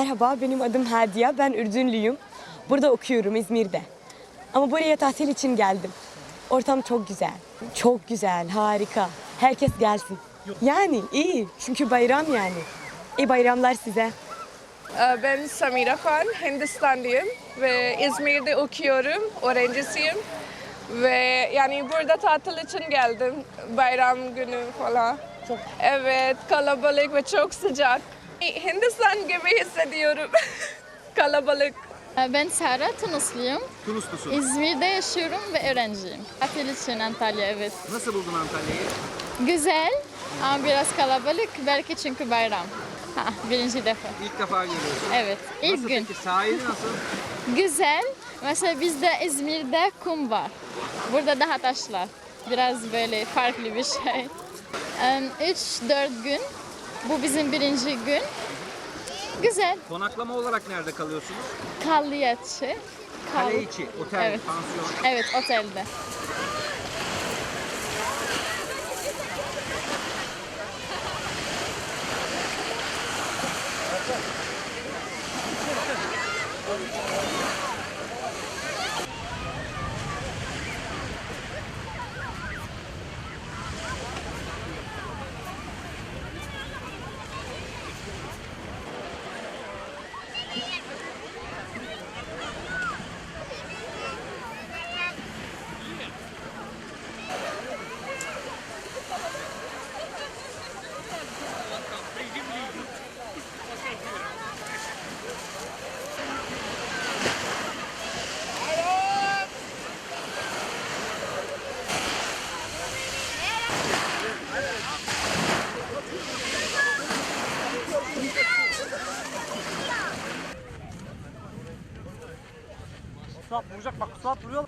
Merhaba, benim adım Hadiye. Ben Ürdünlüyüm. Burada okuyorum İzmir'de. Ama buraya tatil için geldim. Ortam çok güzel. Çok güzel, harika. Herkes gelsin. Yani iyi. Çünkü bayram yani. İyi bayramlar size. Ee, Ben Samira Khan, Hindistanlıyım ve İzmir'de okuyorum, öğrencisiyim. Ve yani burada tatil için geldim, bayram günü falan. Evet, kalabalık ve çok sıcak. Hindistan gibi hissediyorum. kalabalık. Ee, Ben Sara, Tunusluyum. Tunuslusun. İzmir'de yaşıyorum ve öğrenciyim. Tatil için Antalya evet. Nasıl buldun Antalya'yı? Güzel ama biraz kalabalık belki çünkü bayram. Ha, birinci defa. İlk defa görüyorsun. Evet, ilk Nasıl gün. peki? Sahili nasıl? Güzel. Mesela bizde İzmir'de kum var. Burada daha taşlar. Biraz böyle farklı bir şey. 3-4 gün. Bu bizim birinci gün. Güzel. Konaklama olarak nerede kalıyorsunuz? Kalyatçı. Kal- Kale içi, otel, Evet. pansiyon. Evet, otelde. Suat vuracak bak Suat vuruyor.